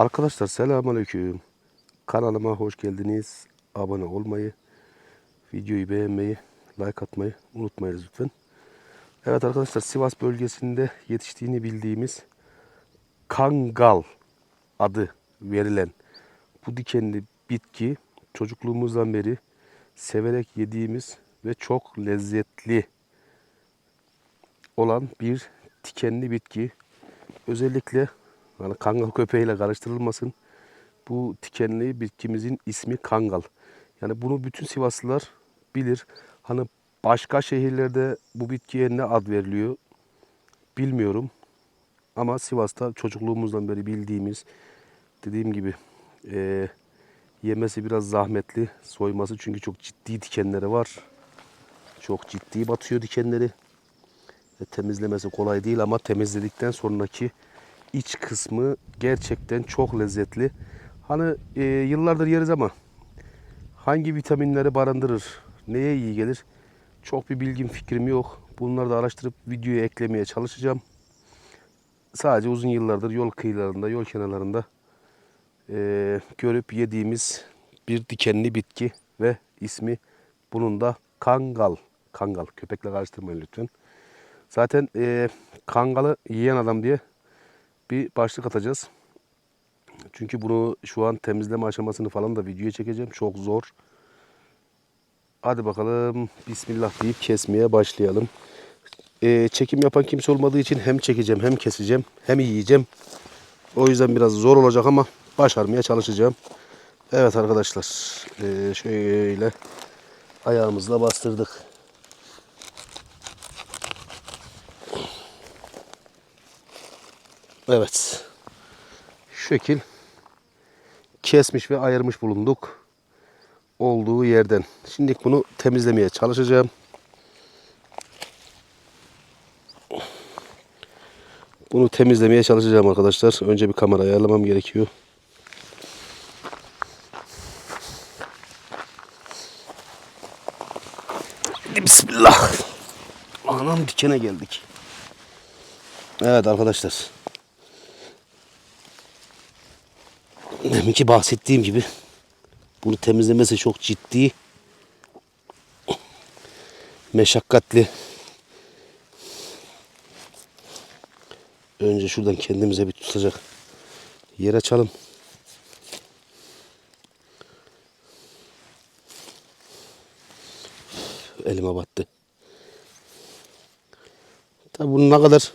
Arkadaşlar selamünaleyküm. Kanalıma hoş geldiniz. Abone olmayı, videoyu beğenmeyi, like atmayı unutmayınız lütfen. Evet arkadaşlar Sivas bölgesinde yetiştiğini bildiğimiz kangal adı verilen bu dikenli bitki çocukluğumuzdan beri severek yediğimiz ve çok lezzetli olan bir dikenli bitki. Özellikle hani kangal köpeğiyle karıştırılmasın. Bu dikenli bitkimizin ismi kangal. Yani bunu bütün Sivaslılar bilir. Hani başka şehirlerde bu bitkiye ne ad veriliyor bilmiyorum. Ama Sivas'ta çocukluğumuzdan beri bildiğimiz dediğim gibi eee, yemesi biraz zahmetli. Soyması çünkü çok ciddi dikenleri var. Çok ciddi batıyor dikenleri. Ve temizlemesi kolay değil ama temizledikten sonraki iç kısmı gerçekten çok lezzetli. Hani e, yıllardır yeriz ama hangi vitaminleri barındırır, neye iyi gelir çok bir bilgim fikrim yok. Bunları da araştırıp videoya eklemeye çalışacağım. Sadece uzun yıllardır yol kıyılarında, yol kenarlarında e, görüp yediğimiz bir dikenli bitki ve ismi bunun da kangal. Kangal. Köpekle karıştırmayın lütfen. Zaten e, kangalı yiyen adam diye bir başlık atacağız. Çünkü bunu şu an temizleme aşamasını falan da videoya çekeceğim. Çok zor. Hadi bakalım Bismillah deyip kesmeye başlayalım. E, çekim yapan kimse olmadığı için hem çekeceğim hem keseceğim hem yiyeceğim. O yüzden biraz zor olacak ama başarmaya çalışacağım. Evet arkadaşlar e, şöyle ayağımızla bastırdık. Evet. Şu şekil kesmiş ve ayırmış bulunduk. Olduğu yerden. Şimdi bunu temizlemeye çalışacağım. Bunu temizlemeye çalışacağım arkadaşlar. Önce bir kamera ayarlamam gerekiyor. Bismillah. Anam dikene geldik. Evet arkadaşlar. Deminki bahsettiğim gibi bunu temizlemesi çok ciddi meşakkatli. Önce şuradan kendimize bir tutacak yer açalım. Elime battı. Tabi bunu ne kadar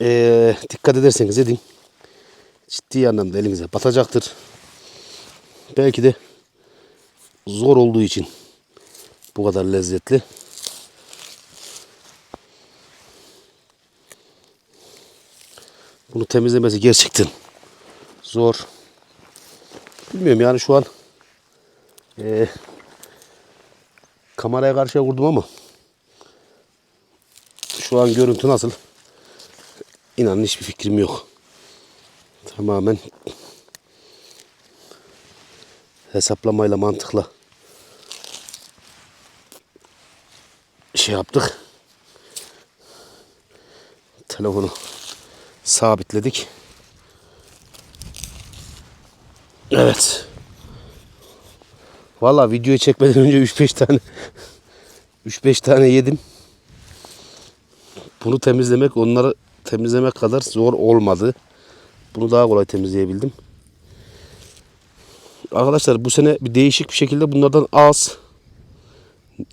eee, dikkat ederseniz edin ciddi anlamda elinize batacaktır. Belki de zor olduğu için bu kadar lezzetli. Bunu temizlemesi gerçekten zor. Bilmiyorum yani şu an eee kameraya karşıya vurdum ama şu an görüntü nasıl? İnanın hiçbir fikrim yok. Tamamen hesaplamayla mantıkla şey yaptık. Telefonu sabitledik. Evet. Vallahi videoyu çekmeden önce 3-5 tane 3-5 tane yedim. Bunu temizlemek onları temizlemek kadar zor olmadı. Bunu daha kolay temizleyebildim. Arkadaşlar bu sene bir değişik bir şekilde bunlardan az.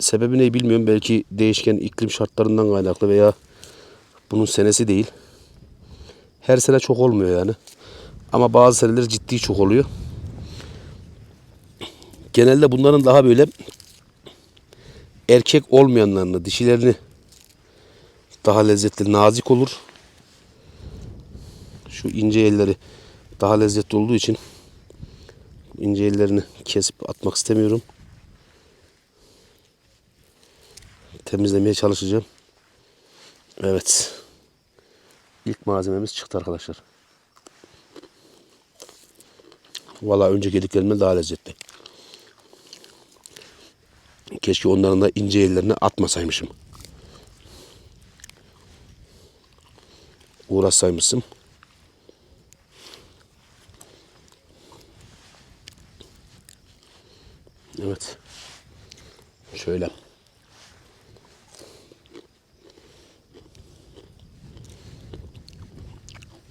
Sebebi ne bilmiyorum. Belki değişken iklim şartlarından kaynaklı veya bunun senesi değil. Her sene çok olmuyor yani. Ama bazı seneler ciddi çok oluyor. Genelde bunların daha böyle erkek olmayanlarını, dişilerini daha lezzetli, nazik olur. Şu ince elleri daha lezzetli olduğu için ince ellerini kesip atmak istemiyorum. Temizlemeye çalışacağım. Evet. İlk malzememiz çıktı arkadaşlar. Valla önceki yediklerimden daha lezzetli. Keşke onların da ince ellerini atmasaymışım. Uğraşsaymışım.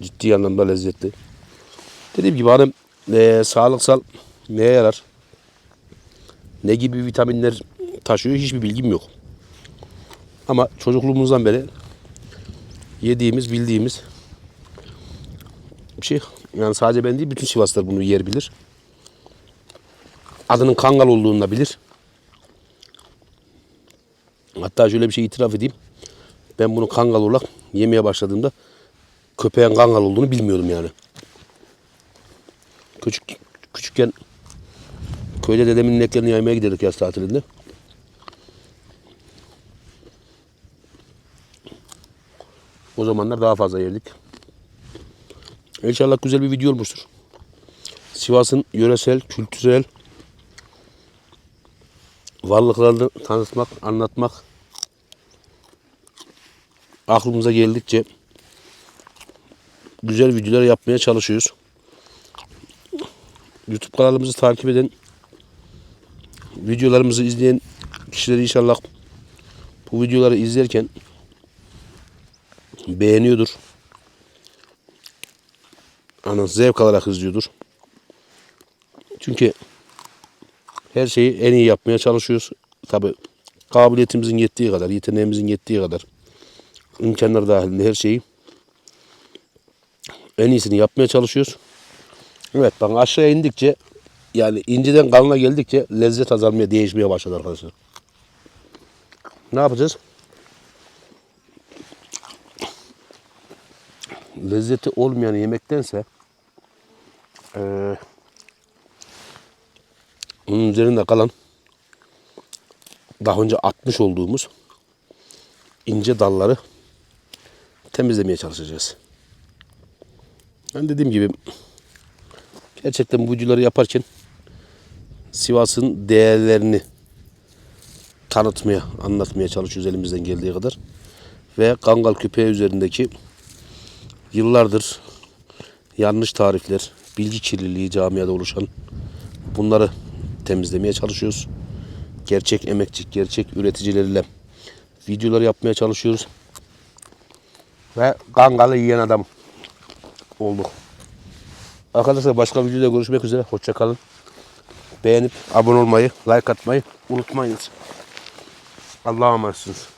Ciddi anlamda lezzetli. Dediğim gibi hani eee, sağlıksal neye yarar? Ne gibi vitaminler taşıyor hiçbir bilgim yok. Ama çocukluğumuzdan beri yediğimiz, bildiğimiz bir şey. Yani sadece ben değil bütün Sivaslılar bunu yer bilir. Adının kangal olduğunu da bilir. Hatta şöyle bir şey itiraf edeyim. Ben bunu kangal olarak yemeye başladığımda köpeğin kangal olduğunu bilmiyordum yani. Küçük küçükken köyde dedemin ineklerini yaymaya giderdik yaz tatilinde. O zamanlar daha fazla yerdik. İnşallah güzel bir video olmuştur. Sivas'ın yöresel, kültürel varlıklarını tanıtmak, anlatmak aklımıza geldikçe güzel videolar yapmaya çalışıyoruz. YouTube kanalımızı takip eden, videolarımızı izleyen kişiler inşallah bu videoları izlerken beğeniyordur. Hani zevk alarak izliyordur. Çünkü her şeyi en iyi yapmaya çalışıyoruz. Tabi kabiliyetimizin yettiği kadar, yeteneğimizin yettiği kadar imkanlar dahilinde her şeyi en iyisini yapmaya çalışıyoruz. Evet bak aşağıya indikçe yani inciden kalına geldikçe lezzet azalmaya, değişmeye başladı arkadaşlar. Ne yapacağız? Lezzeti olmayan yemektense eee onun üzerinde kalan daha önce atmış olduğumuz ince dalları temizlemeye çalışacağız. Ben dediğim gibi gerçekten bu videoları yaparken Sivas'ın değerlerini tanıtmaya, anlatmaya çalışıyoruz elimizden geldiği kadar. Ve Kangal köpeği üzerindeki yıllardır yanlış tarifler, bilgi kirliliği camiada oluşan bunları temizlemeye çalışıyoruz. Gerçek emekçi, gerçek üreticilerle videolar yapmaya çalışıyoruz. Ve Kangal'ı yiyen adam olduk. Arkadaşlar başka videoda görüşmek üzere. Hoşça kalın. Beğenip abone olmayı, like atmayı unutmayınız. Allah'a emanetsiniz.